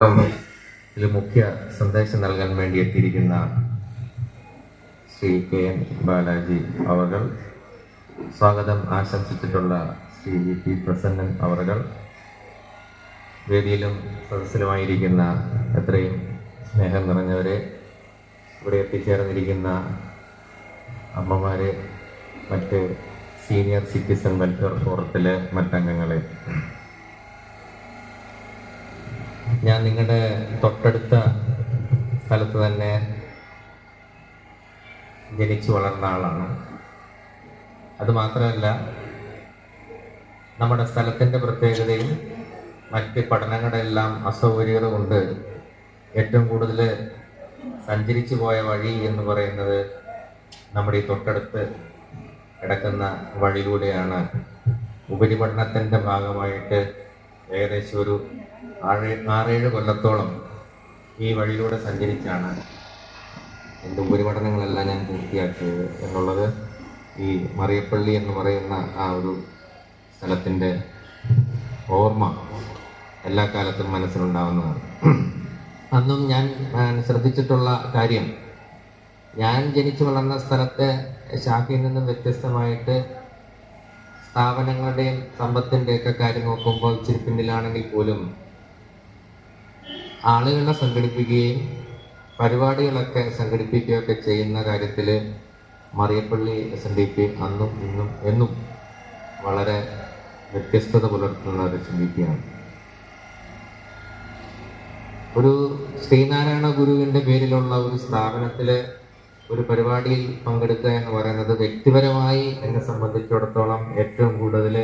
ഇതിൽ മുഖ്യ സന്ദേശം നൽകാൻ വേണ്ടി എത്തിയിരിക്കുന്ന ശ്രീ കെ എൻ ബാലാജി അവർ സ്വാഗതം ആശംസിച്ചിട്ടുള്ള ശ്രീ വി പി പ്രസന്നൻ അവർ വേദിയിലും സദസ്സിലുമായിരിക്കുന്ന എത്രയും സ്നേഹം നിറഞ്ഞവരെ ഇവിടെ എത്തിച്ചേർന്നിരിക്കുന്ന അമ്മമാരെ മറ്റ് സീനിയർ സിറ്റിസൺ വെൽഫെയർ ഫോറത്തിലെ മറ്റംഗങ്ങളെ ഞാൻ നിങ്ങളുടെ തൊട്ടടുത്ത സ്ഥലത്ത് തന്നെ ജനിച്ചു വളർന്ന ആളാണ്. അത് മാത്രമല്ല നമ്മുടെ സ്ഥലത്തിന്റെ പ്രത്യേകതയും മറ്റ് പഠനങ്ങളെല്ലാം അസൗകര്യത കൊണ്ട് ഏറ്റവും കൂടുതൽ സഞ്ചരിച്ചു പോയ വഴി എന്ന് പറയുന്നത് നമ്മുടെ ഈ തൊട്ടടുത്ത് കിടക്കുന്ന വഴിയിലൂടെയാണ്. ഉപരിപഠനത്തിന്റെ ഭാഗമായിട്ട് ഏകദേശം ഒരു ആറ് ആറേഴ് കൊല്ലത്തോളം ഈ വഴിയിലൂടെ സഞ്ചരിച്ചാണ് എന്റെ ഉപരിപഠനങ്ങളെല്ലാം ഞാൻ പൂർത്തിയാക്കിയത് എന്നുള്ളത് ഈ മറിയപ്പള്ളി എന്ന് പറയുന്ന ആ ഒരു സ്ഥലത്തിന്റെ ഓർമ്മ എല്ലാ കാലത്തും മനസ്സിലുണ്ടാവുന്നതാണ്. അന്നും ഞാൻ ശ്രദ്ധിച്ചിട്ടുള്ള കാര്യം ഞാൻ ജനിച്ചു വളർന്ന സ്ഥലത്തെ ശാഖയിൽ നിന്നും വ്യത്യസ്തമായിട്ട് സ്ഥാപനങ്ങളുടെയും സമ്പത്തിന്റെയൊക്കെ കാര്യം നോക്കുമ്പോൾ ഇച്ചിരി പിന്നിലാണെങ്കിൽ പോലും ആളുകളെ സംഘടിപ്പിക്കുകയും പരിപാടികളൊക്കെ സംഘടിപ്പിക്കുകയൊക്കെ ചെയ്യുന്ന കാര്യത്തിൽ Mariyappally S N D P അന്നും ഇന്നും എന്നും വളരെ വ്യത്യസ്തത പുലർത്തുന്ന ഒരു എസ് എൻ ഡി പി ആണ്. ഒരു ശ്രീനാരായണ ഗുരുവിന്റെ പേരിലുള്ള ഒരു സ്ഥാപനത്തിലെ ഒരു പരിപാടിയിൽ പങ്കെടുക്കുക എന്ന് പറയുന്നത് വ്യക്തിപരമായി എന്നെ സംബന്ധിച്ചിടത്തോളം ഏറ്റവും കൂടുതൽ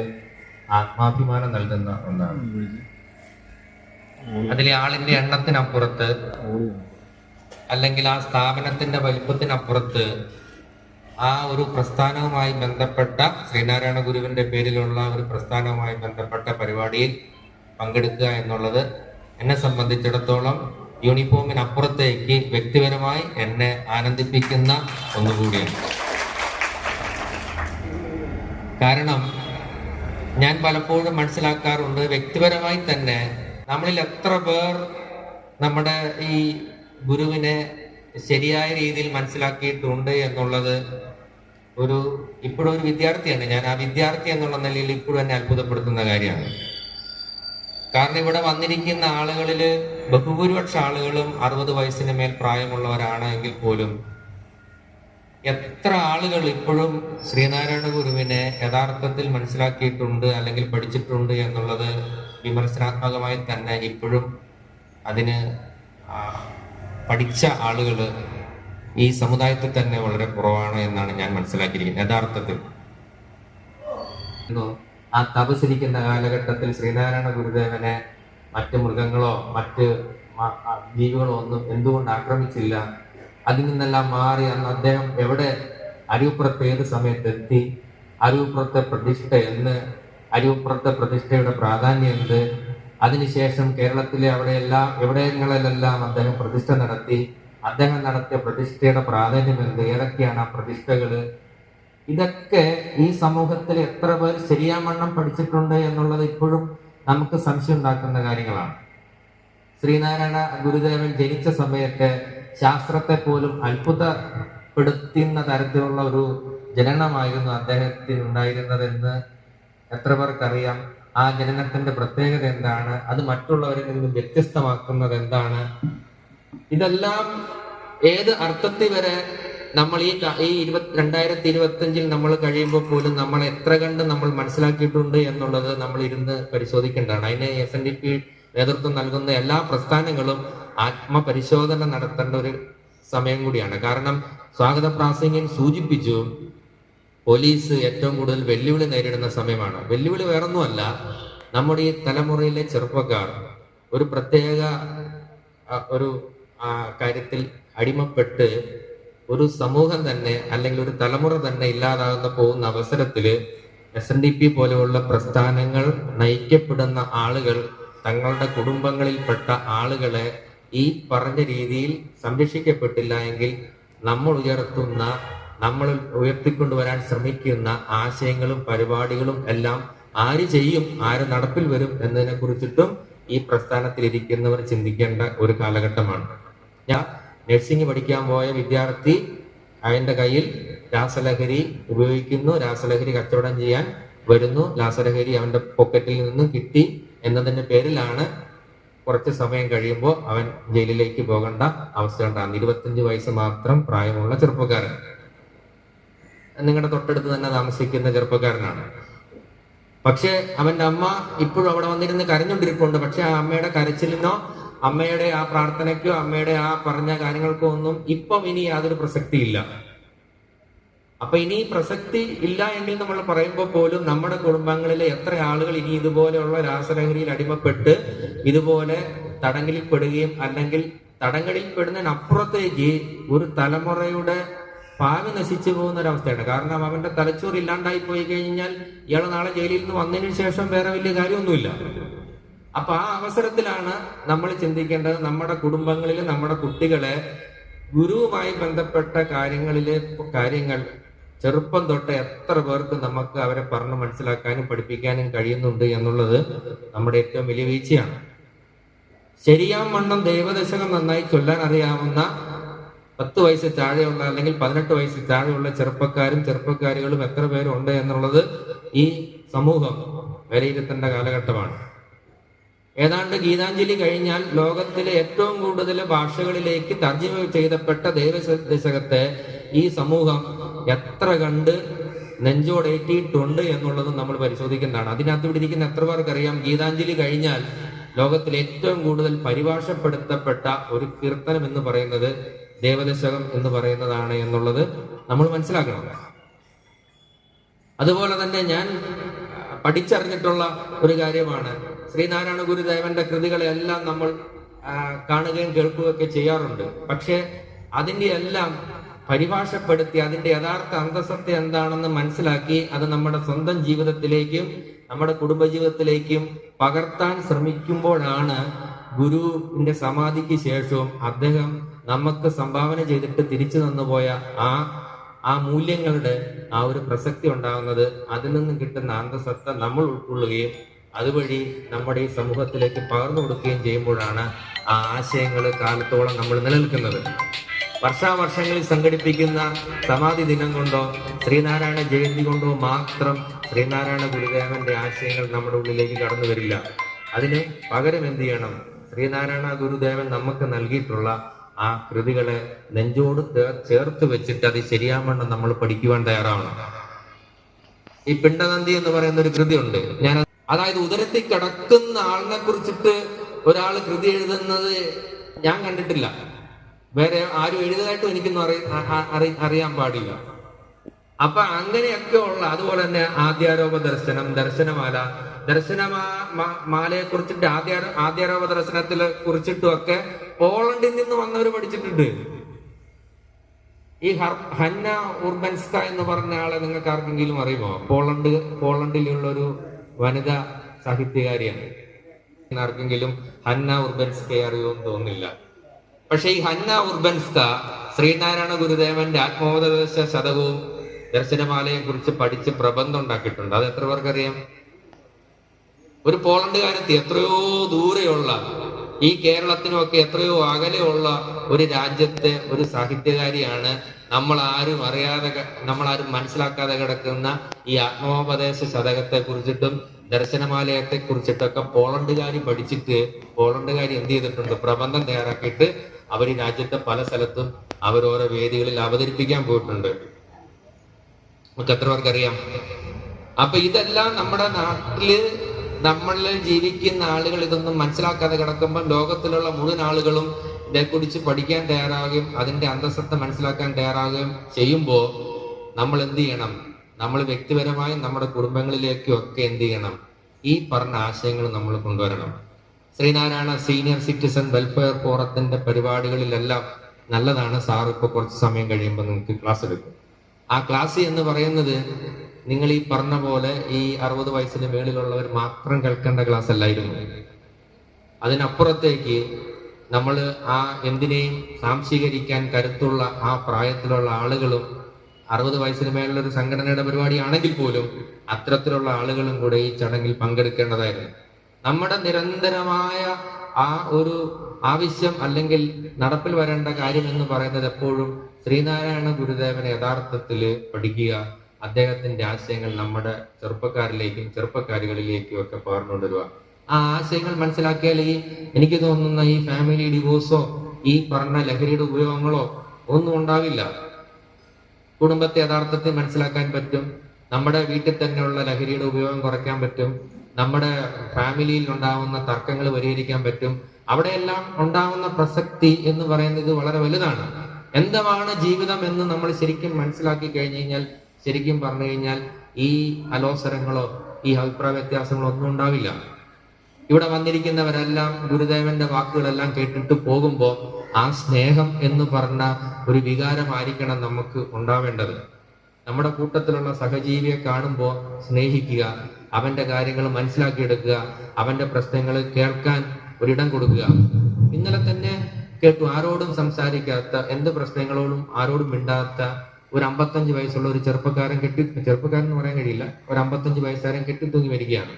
ആത്മാഭിമാനം നൽകുന്ന ഒന്നാണ്. അതിലെ ആളിന്റെ എണ്ണത്തിനപ്പുറത്ത് അല്ലെങ്കിൽ ആ സ്ഥാപനത്തിന്റെ വലിപ്പത്തിനപ്പുറത്ത് ആ ഒരു പ്രസ്ഥാനവുമായി ബന്ധപ്പെട്ട ശ്രീനാരായണ ഗുരുവിന്റെ പേരിലുള്ള ഒരു പ്രസ്ഥാനവുമായി ബന്ധപ്പെട്ട പരിപാടിയിൽ പങ്കെടുക്കുക എന്നുള്ളത് എന്നെ സംബന്ധിച്ചിടത്തോളം യൂണിഫോമിനപ്പുറത്തേക്ക് വ്യക്തിപരമായി എന്നെ ആനന്ദിപ്പിക്കുന്ന ഒന്നുകൂടിയാണ്. കാരണം ഞാൻ പലപ്പോഴും മനസ്സിലാക്കാറുണ്ട് വ്യക്തിപരമായി തന്നെ നമ്മളിൽ എത്ര പേർ നമ്മുടെ ഈ ഗുരുവിനെ ശരിയായ രീതിയിൽ മനസ്സിലാക്കിയിട്ടുണ്ട് എന്നുള്ളത് ഒരു ഇപ്പോഴും ഒരു വിദ്യാർത്ഥിയാണ്. ഞാൻ ആ വിദ്യാർത്ഥി എന്നുള്ള നിലയിൽ ഇപ്പോഴും എന്നെ അത്ഭുതപ്പെടുത്തുന്ന കാര്യമാണ്. കാരണം ഇവിടെ വന്നിരിക്കുന്ന ആളുകളിൽ ബഹുഭൂരിപക്ഷ ആളുകളും അറുപത് വയസ്സിന് മേൽ പ്രായമുള്ളവരാണ് എങ്കിൽ പോലും എത്ര ആളുകൾ ഇപ്പോഴും ശ്രീനാരായണ ഗുരുവിനെ യഥാർത്ഥത്തിൽ മനസ്സിലാക്കിയിട്ടുണ്ട് അല്ലെങ്കിൽ പഠിച്ചിട്ടുണ്ട് എന്നുള്ളത് വിമർശനാത്മകമായി തന്നെ ഇപ്പോഴും അതിന് പഠിച്ച ആളുകൾ ഈ സമുദായത്തിൽ തന്നെ വളരെ കുറവാണ് എന്നാണ് ഞാൻ മനസ്സിലാക്കിയിരിക്കുന്നത്. യഥാർത്ഥത്തിൽ. ആ തപസിരിക്കുന്ന കാലഘട്ടത്തിൽ ശ്രീനാരായണ ഗുരുദേവനെ മറ്റ് മൃഗങ്ങളോ മറ്റ് ജീവികളോ ഒന്നും എന്തുകൊണ്ട് ആക്രമിച്ചില്ല? അതിൽ നിന്നെല്ലാം മാറി അന്ന് അദ്ദേഹം എവിടെ അരിവുപ്പുറത്ത് ഏത് സമയത്ത് എത്തി അരിവുപ്പുറത്തെ പ്രതിഷ്ഠ എന്ന് അരിവുപ്പുറത്തെ പ്രതിഷ്ഠയുടെ പ്രാധാന്യം എന്ത്? അതിനുശേഷം കേരളത്തിലെ അവിടെയെല്ലാം എവിടെയങ്ങളിലെല്ലാം അദ്ദേഹം പ്രതിഷ്ഠ നടത്തി അദ്ദേഹം നടത്തിയ പ്രതിഷ്ഠയുടെ പ്രാധാന്യം എന്ത്? ഏതൊക്കെയാണ് ആ പ്രതിഷ്ഠകൾ ഇതൊക്കെ ഈ സമൂഹത്തിൽ എത്ര പേർ ശരിയാവണ്ണം പഠിച്ചിട്ടുണ്ട് എന്നുള്ളത് ഇപ്പോഴും നമുക്ക് സംശയം ഉണ്ടാക്കുന്ന കാര്യങ്ങളാണ്. ശ്രീനാരായണ ഗുരുദേവൻ ജനിച്ച സമയത്ത് ശാസ്ത്രത്തെ പോലും അത്ഭുതപ്പെടുത്തുന്ന തരത്തിലുള്ള ഒരു ജനനമായിരുന്നു അദ്ദേഹത്തിന് ഉണ്ടായിരുന്നതെന്ന് എത്ര പേർക്കറിയാം? ആ ജനനത്തിന്റെ പ്രത്യേകത എന്താണ്? അത് മറ്റുള്ളവരിൽ നിന്നും വ്യത്യസ്തമാക്കുന്നത് എന്താണ്? ഇതെല്ലാം ഏത് അർത്ഥത്തിൽ വരെ നമ്മൾ ഈ ഈ ഇരുപത്തി രണ്ടായിരത്തി ഇരുപത്തി അഞ്ചിൽ നമ്മൾ കഴിയുമ്പോൾ പോലും നമ്മൾ എത്ര കണ്ട് നമ്മൾ മനസ്സിലാക്കിയിട്ടുണ്ട് എന്നുള്ളത് നമ്മൾ ഇരുന്ന് പരിശോധിക്കേണ്ടതാണ്. അതിന് എസ് എൻ ഡി പി നേതൃത്വം നൽകുന്ന എല്ലാ പ്രസ്ഥാനങ്ങളും ആത്മപരിശോധന നടത്തേണ്ട ഒരു സമയം കൂടിയാണ്. കാരണം സ്വാഗത പ്രാസംഗ്യം സൂചിപ്പിച്ചു പോലീസ് ഏറ്റവും കൂടുതൽ വെല്ലുവിളി നേരിടുന്ന സമയമാണ്. വെല്ലുവിളി വേറൊന്നുമല്ല. നമ്മുടെ ഈ തലമുറയിലെ ചെറുപ്പക്കാർ ഒരു പ്രത്യേക ഒരു കാര്യത്തിൽ അടിമപ്പെട്ട് ഒരു സമൂഹം തന്നെ അല്ലെങ്കിൽ ഒരു തലമുറ തന്നെ ഇല്ലാതാകുന്ന പോകുന്ന അവസരത്തിൽ എസ് എൻ ഡി പി പോലെയുള്ള പ്രസ്ഥാനങ്ങൾ നയിക്കപ്പെടുന്ന ആളുകൾ തങ്ങളുടെ കുടുംബങ്ങളിൽപ്പെട്ട ആളുകളെ ഈ പറഞ്ഞ രീതിയിൽ സംരക്ഷിക്കപ്പെട്ടില്ല എങ്കിൽ നമ്മൾ ഉയർത്തുന്ന നമ്മൾ ഉയർത്തിക്കൊണ്ടുവരാൻ ശ്രമിക്കുന്ന ആശയങ്ങളും പരിപാടികളും എല്ലാം ആര് ചെയ്യും ആര് നടപ്പിൽ വരും എന്നതിനെ കുറിച്ചിട്ടും ഈ പ്രസ്ഥാനത്തിലിരിക്കുന്നവർ ചിന്തിക്കേണ്ട ഒരു കാലഘട്ടമാണ്. ഞാൻ നഴ്സിംഗ് പഠിക്കാൻ പോയ വിദ്യാർത്ഥി അവന്റെ കയ്യിൽ രാസലഹരി ഉപയോഗിക്കുന്നു. രാസലഹരി കച്ചവടം ചെയ്യാൻ വരുന്നു. രാസലഹരി അവന്റെ പോക്കറ്റിൽ നിന്നും കിട്ടി എന്നതിന്റെ പേരിലാണ് കുറച്ച് സമയം കഴിയുമ്പോൾ അവൻ ജയിലിലേക്ക് പോകേണ്ട അവസ്ഥ ഉണ്ടാകുന്നത്. ഇരുപത്തഞ്ച് വയസ്സ് മാത്രം പ്രായമുള്ള ചെറുപ്പക്കാരൻ. നിങ്ങളുടെ തൊട്ടടുത്ത് തന്നെ താമസിക്കുന്ന ചെറുപ്പക്കാരനാണ്. പക്ഷെ അവന്റെ അമ്മ ഇപ്പോഴും അവിടെ വന്നിരുന്ന് കരഞ്ഞുകൊണ്ടിരിപ്പുണ്ട്. പക്ഷെ ആ അമ്മയുടെ കരച്ചിലിനോ അമ്മയുടെ ആ പ്രാർത്ഥനയ്ക്കോ അമ്മയുടെ ആ പറഞ്ഞ കാര്യങ്ങൾക്കോ ഒന്നും ഇപ്പം ഇനി യാതൊരു പ്രസക്തി ഇല്ല അപ്പൊ ഇനി പ്രസക്തി ഇല്ല എങ്കിൽ നമ്മൾ പറയുമ്പോൾ പോലും നമ്മുടെ കുടുംബങ്ങളിലെ എത്ര ആളുകൾ ഇനി ഇതുപോലെയുള്ള രാസലഹരിയിൽ അടിമപ്പെട്ട് ഇതുപോലെ തടങ്കലിൽ പെടുകയും അല്ലെങ്കിൽ തടങ്കലിൽ പെടുന്നതിനപ്പുറത്തേക്ക് ഒരു തലമുറയുടെ ഭാവി നശിച്ചു പോകുന്ന ഒരവസ്ഥയാണ് കാരണം അവന്റെ തലച്ചോറ് ഇല്ലാണ്ടായി പോയി കഴിഞ്ഞാൽ ഇയാൾ നാളെ ജയിലിൽ നിന്ന് വന്നതിന് ശേഷം വേറെ വലിയ കാര്യമൊന്നുമില്ല. അപ്പൊ ആ അവസരത്തിലാണ് നമ്മൾ ചിന്തിക്കേണ്ടത് നമ്മുടെ കുടുംബങ്ങളിൽ നമ്മുടെ കുട്ടികളെ ഗുരുവുമായി ബന്ധപ്പെട്ട കാര്യങ്ങളിലെ കാര്യങ്ങൾ ചെറുപ്പം തൊട്ട് എത്ര പേർക്ക് നമുക്ക് അവരെ പറഞ്ഞ് മനസ്സിലാക്കാനും പഠിപ്പിക്കാനും കഴിയുന്നുണ്ട് എന്നുള്ളത് നമ്മുടെ ഏറ്റവും വലിയ വീഴ്ചയാണ്. ശരിയാം വണ്ണം ദൈവദശകം നന്നായി ചൊല്ലാൻ അറിയാവുന്ന പത്ത് വയസ്സ് താഴെയുള്ള അല്ലെങ്കിൽ പതിനെട്ട് വയസ്സ് താഴെയുള്ള ചെറുപ്പക്കാരും ചെറുപ്പക്കാരികളും എത്ര പേരുണ്ട് എന്നുള്ളത് ഈ സമൂഹം വിലയിരുത്തേണ്ട കാലഘട്ടമാണ്. ഏതാണ്ട് ഗീതാഞ്ജലി കഴിഞ്ഞാൽ ലോകത്തിലെ ഏറ്റവും കൂടുതൽ ഭാഷകളിലേക്ക് തർജമ ചെയ്തപ്പെട്ട ദൈവദശകത്തെ ഈ സമൂഹം എത്ര കണ്ട് നെഞ്ചോടേറ്റിയിട്ടുണ്ട് എന്നുള്ളത് നമ്മൾ പരിശോധിക്കുന്നതാണ്. അതിനകത്ത് ഇവിടെ ഇരിക്കുന്ന എത്ര പേർക്കറിയാം? ഗീതാഞ്ജലി കഴിഞ്ഞാൽ ലോകത്തിൽ ഏറ്റവും കൂടുതൽ പരിഭാഷപ്പെടുത്തപ്പെട്ട ഒരു കീർത്തനം എന്ന് പറയുന്നത് ദേവദശകം എന്ന് പറയുന്നതാണ് എന്നുള്ളത് നമ്മൾ മനസ്സിലാക്കണം. അതുപോലെ തന്നെ ഞാൻ പഠിച്ചറിഞ്ഞിട്ടുള്ള ഒരു കാര്യമാണ്. ശ്രീനാരായണ ഗുരുദേവന്റെ കൃതികളെല്ലാം നമ്മൾ കാണുകയും കേൾക്കുകയൊക്കെ ചെയ്യാറുണ്ട്. പക്ഷെ അതിന്റെ എല്ലാം പരിഭാഷപ്പെടുത്തി അതിന്റെ യഥാർത്ഥ അന്തസത്ത എന്താണെന്ന് മനസ്സിലാക്കി അത് നമ്മുടെ സ്വന്തം ജീവിതത്തിലേക്കും നമ്മുടെ കുടുംബജീവിതത്തിലേക്കും പകർത്താൻ ശ്രമിക്കുമ്പോഴാണ് ഗുരുവിന്റെ സമാധിക്ക് ശേഷവും അദ്ദേഹം നമുക്ക് സംഭാവന ചെയ്തിട്ട് തിരിച്ചു തന്നുപോയ ആ ആ മൂല്യങ്ങളുടെ ആ ഒരു പ്രസക്തി ഉണ്ടാകുന്നത് അതിൽ നിന്നും കിട്ടുന്ന അന്തസത്ത നമ്മൾ ഉൾക്കൊള്ളുകയും അതുവഴി നമ്മുടെ ഈ സമൂഹത്തിലേക്ക് പകർന്നു കൊടുക്കുകയും ചെയ്യുമ്പോഴാണ് ആ ആശയങ്ങൾ കാലത്തോളം നമ്മൾ നിലനിൽക്കുന്നത്. വർഷാവർഷങ്ങളിൽ സംഘടിപ്പിക്കുന്ന സമാധി ദിനം കൊണ്ടോ ശ്രീനാരായണ ജയന്തി കൊണ്ടോ മാത്രം ശ്രീനാരായണ ഗുരുദേവന്റെ ആശയങ്ങൾ നമ്മുടെ ഉള്ളിലേക്ക് കടന്നു വരില്ല. അതിന് പകരം എന്ത് ചെയ്യണം? ശ്രീനാരായണ ഗുരുദേവൻ നമുക്ക് നൽകിയിട്ടുള്ള ആ കൃതികളെ നെഞ്ചോട് ചേർത്ത് വെച്ചിട്ട് അത് ശരിയാവണം നമ്മൾ പഠിക്കുവാൻ തയ്യാറാവണം. ഈ പിണ്ടനന്ദി എന്ന് പറയുന്ന ഒരു കൃതിയുണ്ട്. ഞാൻ അതായത് ഉദരത്തിൽ കിടക്കുന്ന ആളിനെ കുറിച്ചിട്ട് ഒരാൾ കൃതി എഴുതുന്നത് ഞാൻ കണ്ടിട്ടില്ല. വേറെ ആരും എഴുതായിട്ടും എനിക്കൊന്നും അറി അറിയാൻ പാടില്ല. അപ്പൊ അങ്ങനെയൊക്കെ ഉള്ള അതുപോലെ തന്നെ ആദ്യാരോപ ദർശനം ദർശനമാല ദർശനമാലയെ കുറിച്ചിട്ട് ആദ്യ ആദ്യാരോപ ദർശനത്തിലെ കുറിച്ചിട്ടും ഒക്കെ പോളണ്ടിൽ നിന്ന് വന്നവർ പഠിച്ചിട്ടുണ്ട്. ഈ ഹന്ന ഉർബൻസ്ക എന്ന് പറഞ്ഞ ആളെ നിങ്ങൾക്ക് ആർക്കെങ്കിലും അറിയുമോ? പോളണ്ട് പോളണ്ടിലുള്ള ഒരു വനിതാ സാഹിത്യകാരിയാണ്. ആർക്കെങ്കിലും ഹന്ന ഉർബൻസ്കയെ അറിയുമെന്ന് തോന്നില്ല പക്ഷെ ഈ ഹന്ന ഉർബൻസ്ക ശ്രീനാരായണ ഗുരുദേവന്റെ ആത്മോപദേശ ശതകവും ദർശനമാലയെ കുറിച്ച് പഠിച്ച് പ്രബന്ധം ഉണ്ടാക്കിയിട്ടുണ്ട്. അത് എത്ര പേർക്കറിയാം? ഒരു പോളണ്ടുകാരത്തി എത്രയോ ദൂരെയുള്ള ഈ കേരളത്തിനുമൊക്കെ എത്രയോ അകലെയുള്ള ഒരു രാജ്യത്തെ ഒരു സാഹിത്യകാരിയാണ് നമ്മൾ ആരും അറിയാതെ നമ്മൾ ആരും മനസ്സിലാക്കാതെ കിടക്കുന്ന ഈ ആത്മോപദേശ ശതകത്തെ കുറിച്ചിട്ടും ദർശനമാലയത്തെ കുറിച്ചിട്ടൊക്കെ പോളണ്ടുകാരി പഠിച്ചിട്ട് പോളണ്ടുകാരി എന്ത് ചെയ്തിട്ടുണ്ട്? പ്രബന്ധം തയ്യാറാക്കിയിട്ട് അവർ രാജ്യത്തെ പല സ്ഥലത്തും അവർ ഓരോ വേദികളിൽ അവതരിപ്പിക്കാൻ പോയിട്ടുണ്ട്. നമുക്ക് എത്ര പേർക്കറിയാം? അപ്പൊ ഇതെല്ലാം നമ്മുടെ നാട്ടിൽ നമ്മളിൽ ജീവിക്കുന്ന ആളുകൾ ഇതൊന്നും മനസ്സിലാക്കാതെ കിടക്കുമ്പോൾ ലോകത്തിലുള്ള മുഴുവൻ ആളുകളും ഇതേക്കുറിച്ച് പഠിക്കാൻ തയ്യാറാകുകയും അതിന്റെ അന്തസ്സത്ത മനസ്സിലാക്കാൻ തയ്യാറാകുകയും ചെയ്യുമ്പോൾ നമ്മൾ എന്ത് ചെയ്യണം? നമ്മൾ വ്യക്തിപരമായും നമ്മുടെ കുടുംബങ്ങളിലേക്കും ഒക്കെ എന്ത് ചെയ്യണം? ഈ പറഞ്ഞ ആശയങ്ങൾ നമ്മൾ കൊണ്ടുവരണം. ശ്രീനാരായണ സീനിയർ സിറ്റിസൺ വെൽഫെയർ ഫോറത്തിന്റെ പരിപാടികളിലെല്ലാം നല്ലതാണ്. സാർ ഇപ്പൊ കുറച്ച് സമയം കഴിയുമ്പോൾ നിങ്ങൾക്ക് ക്ലാസ് എടുക്കും. ആ ക്ലാസ് എന്ന് പറയുന്നത് നിങ്ങൾ ഈ പറഞ്ഞ പോലെ ഈ അറുപത് വയസ്സിന് മേളിലുള്ളവർ മാത്രം കേൾക്കേണ്ട ക്ലാസ് അല്ലായിരുന്നു. അതിനപ്പുറത്തേക്ക് നമ്മൾ ആ എന്തിനേയും സാംശീകരിക്കാൻ കരുത്തുള്ള ആ പ്രായത്തിലുള്ള ആളുകളും അറുപത് വയസ്സിന് മേലുള്ള ഒരു സംഘടനയുടെ പരിപാടിയാണെങ്കിൽ പോലും അത്തരത്തിലുള്ള ആളുകളും കൂടെ ഈ ചടങ്ങിൽ പങ്കെടുക്കേണ്ടതായിരുന്നു. നമ്മുടെ നിരന്തരമായ ആ ഒരു ആവശ്യം അല്ലെങ്കിൽ നടപ്പിൽ വരേണ്ട കാര്യം എന്ന് പറയുന്നത് എപ്പോഴും ശ്രീനാരായണ ഗുരുദേവനെ യഥാർത്ഥത്തിൽ പഠിക്കുക അദ്ദേഹത്തിന്റെ ആശയങ്ങൾ നമ്മുടെ ചെറുപ്പക്കാരിലേക്കും ചെറുപ്പക്കാരികളിലേക്കും ഒക്കെ പകർന്നുകൊണ്ടുവരിക ആ ആശയങ്ങൾ മനസ്സിലാക്കിയാൽ ഈ എനിക്ക് തോന്നുന്ന ഈ ഫാമിലി ഡിവോഴ്സോ ഈ പറഞ്ഞ ലഹരിയുടെ ഉപയോഗങ്ങളോ ഒന്നും ഉണ്ടാവില്ല. കുടുംബത്തെ യഥാർത്ഥത്തിൽ മനസ്സിലാക്കാൻ പറ്റും. നമ്മുടെ വീട്ടിൽ തന്നെയുള്ള ലഹരിയുടെ ഉപയോഗം കുറയ്ക്കാൻ പറ്റും. നമ്മുടെ ഫാമിലിയിൽ ഉണ്ടാവുന്ന തർക്കങ്ങൾ പരിഹരിക്കാൻ പറ്റും. അവിടെയെല്ലാം ഉണ്ടാവുന്ന പ്രസക്തി എന്ന് പറയുന്നത് വളരെ വലുതാണ്. എന്താണ് ജീവിതം എന്ന് നമ്മൾ ശരിക്കും മനസ്സിലാക്കി കഴിഞ്ഞു കഴിഞ്ഞാൽ ശരിക്കും പറഞ്ഞു കഴിഞ്ഞാൽ ഈ അലോസരങ്ങളോ ഈ അഭിപ്രായ വ്യത്യാസങ്ങളോ ഒന്നും ഉണ്ടാവില്ല. ഇവിടെ വന്നിരിക്കുന്നവരെല്ലാം ഗുരുദേവന്റെ വാക്കുകളെല്ലാം കേട്ടിട്ട് പോകുമ്പോൾ ആ സ്നേഹം എന്ന് പറഞ്ഞ ഒരു വികാരമായിരിക്കണം നമുക്ക് ഉണ്ടാവേണ്ടത്. നമ്മുടെ കൂട്ടത്തിലുള്ള സഹജീവിയെ കാണുമ്പോൾ സ്നേഹിക്കുക അവന്റെ കാര്യങ്ങൾ മനസ്സിലാക്കിയെടുക്കുക അവന്റെ പ്രശ്നങ്ങൾ കേൾക്കാൻ ഒരിടം കൊടുക്കുക. ഇന്നലെ തന്നെ കേട്ടു ആരോടും സംസാരിക്കാത്ത എന്ത് പ്രശ്നങ്ങളോടും ആരോടും മിണ്ടാത്ത ഒരു അമ്പത്തഞ്ച് വയസ്സുള്ള ഒരു ചെറുപ്പക്കാരൻ കെട്ടി ചെറുപ്പക്കാരൻ എന്ന് പറയാൻ കഴിയില്ല ഒരു അമ്പത്തഞ്ച് വയസ്സുകാരൻ കെട്ടിത്തൂങ്ങി വരികയാണ്.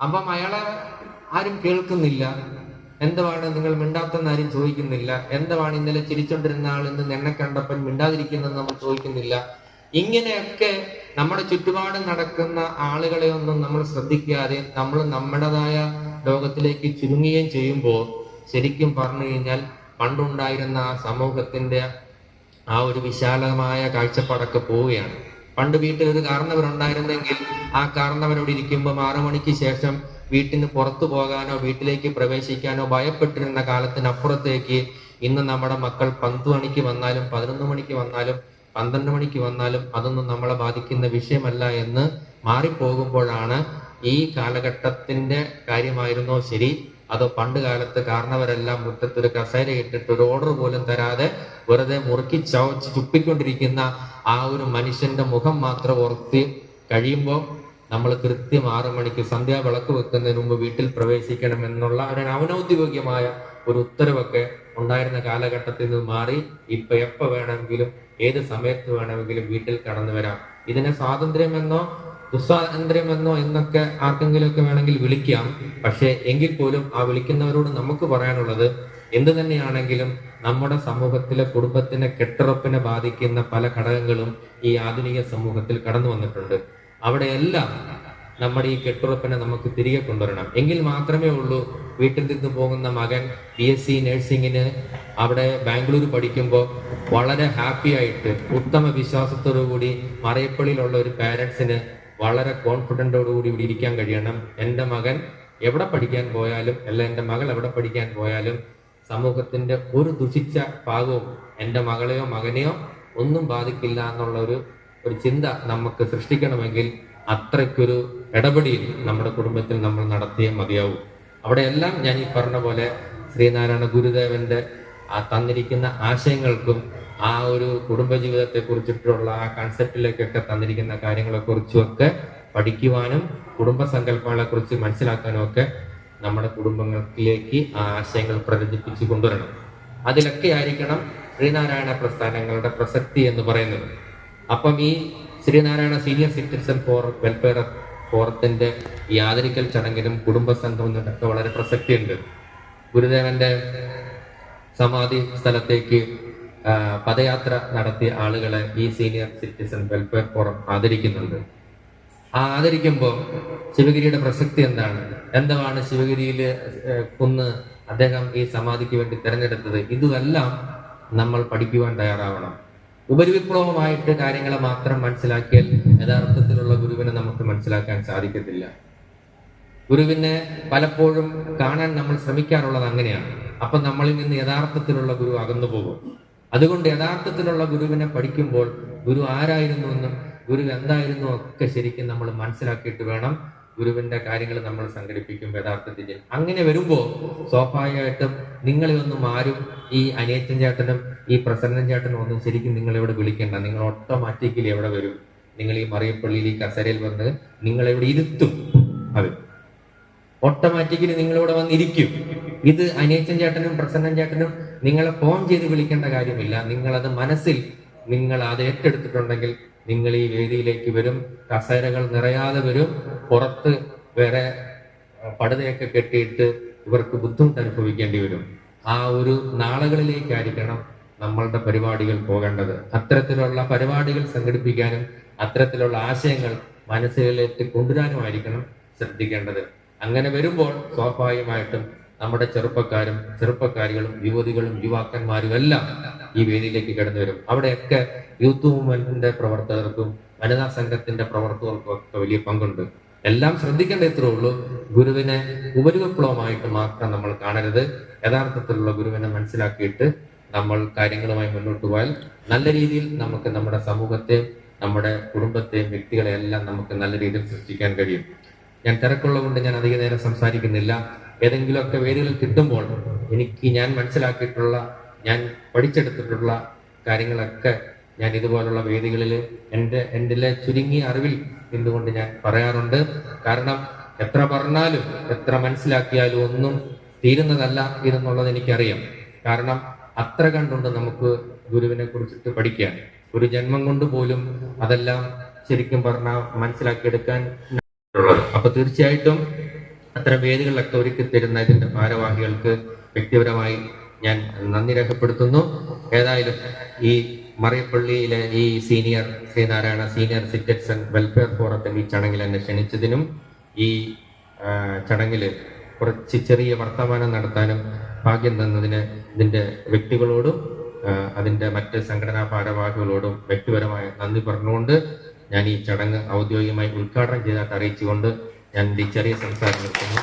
അപ്പം അയാളെ ആരും കേൾക്കുന്നില്ല. എന്തുവാണ് നിങ്ങൾ മിണ്ടാത്തെന്ന് ആരും ചോദിക്കുന്നില്ല. എന്തുവാണ് ഇന്നലെ ചിരിച്ചോണ്ടിരുന്ന ആൾ ഇന്ന് എന്നെ കണ്ടപ്പോൾ മിണ്ടാതിരിക്കുന്നെന്ന് നമ്മൾ ചോദിക്കുന്നില്ല. ഇങ്ങനെയൊക്കെ നമ്മുടെ ചുറ്റുപാട് നടക്കുന്ന ആളുകളെ ഒന്നും നമ്മൾ ശ്രദ്ധിക്കാതെ നമ്മൾ നമ്മുടേതായ ലോകത്തിലേക്ക് ചുരുങ്ങുകയും ചെയ്യുമ്പോൾ ശരിക്കും പറഞ്ഞു കഴിഞ്ഞാൽ പണ്ടുണ്ടായിരുന്ന ആ സമൂഹത്തിന്റെ ആ ഒരു വിശാലമായ കാഴ്ചപ്പാടൊക്കെ പോവുകയാണ്. പണ്ട് വീട്ടിൽ ഒരു കാരണവരുണ്ടായിരുന്നെങ്കിൽ ആ കാരണവരോട് ഇരിക്കുമ്പോൾ ആറു മണിക്ക് ശേഷം വീട്ടിന് പുറത്തു പോകാനോ വീട്ടിലേക്ക് പ്രവേശിക്കാനോ ഭയപ്പെട്ടിരുന്ന കാലത്തിനപ്പുറത്തേക്ക് ഇന്ന് നമ്മുടെ മക്കൾ പന്ത് മണിക്ക് വന്നാലും പതിനൊന്ന് മണിക്ക് വന്നാലും പന്ത്രണ്ട് മണിക്ക് വന്നാലും അതൊന്നും നമ്മളെ ബാധിക്കുന്ന വിഷയമല്ല എന്ന് മാറിപ്പോകുമ്പോഴാണ് ഈ കാലഘട്ടത്തിന്റെ കാര്യമായിരുന്നോ ശരി? അതോ പണ്ട് കാലത്ത് കാരണവരെല്ലാം മുറ്റത്തൊരു കസേര ഇട്ടിട്ട് ഒരു ഓർഡർ പോലും തരാതെ വെറുതെ മുറുക്കി ചവച്ച് ചുപ്പിക്കൊണ്ടിരിക്കുന്ന ആ ഒരു മനുഷ്യന്റെ മുഖം മാത്രം ഓർത്തി കഴിയുമ്പോൾ നമ്മൾ കൃത്യം ആറു മണിക്ക് സന്ധ്യാ വിളക്ക് വെക്കുന്നതിന് മുമ്പ് വീട്ടിൽ പ്രവേശിക്കണം എന്നുള്ള ഒരു അനൗദ്യോഗികമായ ഒരു ഉത്തരവൊക്കെ ഉണ്ടായിരുന്ന കാലഘട്ടത്തിൽ നിന്ന് മാറി ഇപ്പൊ എപ്പോ വേണമെങ്കിലും ഏത് സമയത്ത് വേണമെങ്കിലും വീട്ടിൽ കടന്നു വരാം. ഇതിനെ സ്വാതന്ത്ര്യമെന്നോ ദുസ്വാതന്ത്ര്യമെന്നോ എന്നൊക്കെ ആർക്കെങ്കിലുമൊക്കെ വേണമെങ്കിൽ വിളിക്കാം. പക്ഷേ എങ്കിൽ പോലും ആ വിളിക്കുന്നവരോട് നമുക്ക് പറയാനുള്ളത് എന്ത് തന്നെയാണെങ്കിലും നമ്മുടെ സമൂഹത്തിലെ കുടുംബത്തിനെ കെട്ടുറപ്പിനെ ബാധിക്കുന്ന പല ഘടകങ്ങളും ഈ ആധുനിക സമൂഹത്തിൽ കടന്നു വന്നിട്ടുണ്ട്. അവിടെയെല്ലാം നമ്മുടെ ഈ കെട്ടുറപ്പിനെ നമുക്ക് തിരികെ കൊണ്ടുവരണം. എങ്കിൽ മാത്രമേ ഉള്ളൂ വീട്ടിൽ നിന്ന് പോകുന്ന മകൻ ബി എസ് സി നഴ്സിംഗിന് അവിടെ ബാംഗ്ലൂർ പഠിക്കുമ്പോൾ വളരെ ഹാപ്പി ആയിട്ട് ഉത്തമ വിശ്വാസത്തോടു കൂടി മറയപ്പള്ളിയിലുള്ള ഒരു പാരൻസിന് വളരെ കോൺഫിഡന്റോടുകൂടി ഇവിടെ ഇരിക്കാൻ കഴിയണം. എന്റെ മകൻ എവിടെ പഠിക്കാൻ പോയാലും അല്ല എന്റെ മകൾ എവിടെ പഠിക്കാൻ പോയാലും സമൂഹത്തിന്റെ ഒരു ദുഷിച്ച ഭാഗവും എന്റെ മകളെയോ മകനെയോ ഒന്നും ബാധിക്കില്ല എന്നുള്ള ഒരു ഒരു ചിന്ത നമുക്ക് സൃഷ്ടിക്കണമെങ്കിൽ അത്രയ്ക്കൊരു ഇടപെടിയിൽ നമ്മുടെ കുടുംബത്തിൽ നമ്മൾ നടത്തിയേ മതിയാവൂ. അവിടെയെല്ലാം ഞാൻ ഈ പറഞ്ഞ പോലെ ശ്രീനാരായണ ഗുരുദേവന്റെ ആ തന്നിരിക്കുന്ന ആശയങ്ങൾക്കും ആ ഒരു കുടുംബജീവിതത്തെ കുറിച്ചിട്ടുള്ള ആ കൺസെപ്റ്റിലേക്കൊക്കെ തന്നിരിക്കുന്ന കാര്യങ്ങളെ കുറിച്ചുമൊക്കെ പഠിക്കുവാനും കുടുംബ സങ്കല്പങ്ങളെ കുറിച്ച് മനസ്സിലാക്കാനും ഒക്കെ നമ്മുടെ കുടുംബങ്ങളിലേക്ക് ആ ആശയങ്ങൾ പ്രചരിപ്പിച്ചു കൊണ്ടുവരണം. അതിലൊക്കെ ആയിരിക്കണം ശ്രീനാരായണ പ്രസ്ഥാനങ്ങളുടെ പ്രസക്തി എന്ന് പറയുന്നത്. അപ്പം ഈ Sreenarayana senior citizen for welfare ഫോറത്തിന്റെ ഈ ആദരിക്കൽ ചടങ്ങിലും കുടുംബ സംഘത്തിനൊക്കെ വളരെ പ്രസക്തിയുണ്ട്. ഗുരുദേവന്റെ സമാധി സ്ഥലത്തേക്ക് പദയാത്ര നടത്തിയ ആളുകളെ ഈ സീനിയർ സിറ്റിസൺ വെൽഫെയർ ഫോറം ആദരിക്കുന്നുണ്ട്. ആ ആദരിക്കുമ്പോൾ ശിവഗിരിയുടെ പ്രസക്തി എന്താണ്? എന്താണ് ശിവഗിരിയിൽ കുന്ന് അദ്ദേഹം ഈ സമാധിക്ക് വേണ്ടി തിരഞ്ഞെടുത്തത്? ഇതുമെല്ലാം നമ്മൾ പഠിക്കുവാൻ തയ്യാറാവണം. ഉപരിവിപ്ലവമായിട്ട് കാര്യങ്ങളെ മാത്രം മനസ്സിലാക്കിയാൽ യഥാർത്ഥത്തിലുള്ള ഗുരുവിനെ നമുക്ക് മനസ്സിലാക്കാൻ സാധിക്കത്തില്ല. ഗുരുവിനെ പലപ്പോഴും കാണാൻ നമ്മൾ ശ്രമിക്കാറുള്ളത് അങ്ങനെയാണ്. അപ്പൊ നമ്മളിൽ നിന്ന് യഥാർത്ഥത്തിലുള്ള ഗുരു അകന്നു പോകും അതുകൊണ്ട് യഥാർത്ഥത്തിലുള്ള ഗുരുവിനെ പഠിക്കുമ്പോൾ ഗുരു ആരായിരുന്നു എന്നും ഗുരു എന്തായിരുന്നു ഒക്കെ ശരിക്കും നമ്മൾ മനസ്സിലാക്കിയിട്ട് വേണം ഗുരുവിന്റെ കാര്യങ്ങൾ നമ്മൾ സംഘടിപ്പിക്കും യഥാർത്ഥത്തിൽ. അങ്ങനെ വരുമ്പോൾ സ്വാഭാവികമായിട്ടും നിങ്ങളെ ഒന്നും ആരും ഈ അനിയച്ചൻ ചേട്ടനും ഈ പ്രസന്നൻ ചേട്ടനും ഒന്നും ശരിക്കും നിങ്ങൾ ഇവിടെ വിളിക്കണ്ട. നിങ്ങൾ ഓട്ടോമാറ്റിക്കലി എവിടെ വരും? നിങ്ങൾ ഈ മറിയപ്പള്ളിയിൽ ഈ കസരയിൽ വന്ന് നിങ്ങളെവിടെ ഇരുത്തും. അവർ ഓട്ടോമാറ്റിക്കലി നിങ്ങളിവിടെ വന്നിരിക്കും. ഇത് അനിയച്ചൻ ചേട്ടനും പ്രസന്നൻ ചേട്ടനും നിങ്ങളെ ഫോൺ ചെയ്ത് വിളിക്കേണ്ട കാര്യമില്ല. നിങ്ങളത് മനസ്സിൽ നിങ്ങൾ അത് ഏറ്റെടുത്തിട്ടുണ്ടെങ്കിൽ നിങ്ങൾ ഈ വേദിയിലേക്ക് വരും. കസേരകൾ നിറയാതെ വരും. പുറത്ത് വേറെ പടുതയൊക്കെ കെട്ടിയിട്ട് ഇവർക്ക് ബുദ്ധിമുട്ട് അനുഭവിക്കേണ്ടി വരും. ആ ഒരു നാളുകളിലേക്കായിരിക്കണം നമ്മളുടെ പരിപാടികൾ പോകേണ്ടത്. അത്തരത്തിലുള്ള പരിപാടികൾ സംഘടിപ്പിക്കാനും അത്തരത്തിലുള്ള ആശയങ്ങൾ മനസ്സിലേക്ക് കൊണ്ടുവരാനുമായിരിക്കണം ശ്രദ്ധിക്കേണ്ടത്. അങ്ങനെ വരുമ്പോൾ സ്വാഭാവികമായിട്ടും നമ്മുടെ ചെറുപ്പക്കാരും ചെറുപ്പക്കാരികളും യുവതികളും യുവാക്കന്മാരും എല്ലാം ഈ വേദിയിലേക്ക് കടന്നു വരും അവിടെയൊക്കെ യൂത്ത് മൂവ്മെന്റിന്റെ പ്രവർത്തകർക്കും വനിതാ സംഘത്തിന്റെ പ്രവർത്തകർക്കും ഒക്കെ വലിയ പങ്കുണ്ട്. എല്ലാം ശ്രദ്ധിക്കേണ്ട ഇത്രേ ഉള്ളൂ. ഗുരുവിനെ ഉപരിവിപ്ലവമായിട്ട് മാത്രം നമ്മൾ കാണരുത്. യഥാർത്ഥത്തിലുള്ള ഗുരുവിനെ മനസ്സിലാക്കിയിട്ട് നമ്മൾ കാര്യങ്ങളുമായി മുന്നോട്ട് പോയാൽ നല്ല രീതിയിൽ നമുക്ക് നമ്മുടെ സമൂഹത്തെ നമ്മുടെ കുടുംബത്തെയും വ്യക്തികളെ എല്ലാം നമുക്ക് നല്ല രീതിയിൽ സൃഷ്ടിക്കാൻ കഴിയും. ഞാൻ തിരക്കുള്ളതുകൊണ്ട് ഞാൻ അധിക നേരം സംസാരിക്കുന്നില്ല. ഏതെങ്കിലുമൊക്കെ വേദികൾ കിട്ടുമ്പോൾ എനിക്ക് ഞാൻ മനസ്സിലാക്കിയിട്ടുള്ള ഞാൻ പഠിച്ചെടുത്തിട്ടുള്ള കാര്യങ്ങളൊക്കെ ഞാൻ ഇതുപോലുള്ള വേദികളിൽ എന്റെ എന്റെ ചുരുങ്ങിയ അറിവിൽ നിന്നുകൊണ്ട് ഞാൻ പറയാറുണ്ട്. കാരണം എത്ര പറഞ്ഞാലും എത്ര മനസ്സിലാക്കിയാലും ഒന്നും തീരുന്നതല്ല ഇതെന്നുള്ളത് എനിക്കറിയാം. കാരണം അത്ര കണ്ടുണ്ട് നമുക്ക് ഗുരുവിനെ കുറിച്ചിട്ട് പഠിക്കാൻ. ഒരു ജന്മം കൊണ്ട് പോലും അതെല്ലാം ശരിക്കും പറഞ്ഞാൽ മനസ്സിലാക്കിയെടുക്കാൻ. അപ്പൊ തീർച്ചയായിട്ടും അത്തരം വേദികളിലൊക്കെ ഒരുക്കി തരുന്ന ഇതിന്റെ ഭാരവാഹികൾക്ക് വ്യക്തിപരമായി ഞാൻ നന്ദി രേഖപ്പെടുത്തുന്നു. ഏതായാലും ഈ മറിയപ്പള്ളിയിലെ ഈ senior Sreenarayana senior citizen welfare ഫോറത്തിന്റെ ഈ ചടങ്ങിൽ എന്നെ ക്ഷണിച്ചതിനും ഈ ചടങ്ങിൽ കുറച്ച് ചെറിയ വർത്തമാനം നടത്താനും ഭാഗ്യം തന്നതിന് ഇതിന്റെ വ്യക്തികളോടും അതിന്റെ മറ്റ് സംഘടനാ ഭാരവാഹികളോടും വ്യക്തിപരമായ നന്ദി പറഞ്ഞുകൊണ്ട് ഞാൻ ഈ ചടങ്ങ് ഔദ്യോഗികമായി ഉദ്ഘാടനം ചെയ്തതായിട്ട് അറിയിച്ചുകൊണ്ട് ഞാൻ ഈ ചെറിയ സംസാരം നിർത്തുന്നു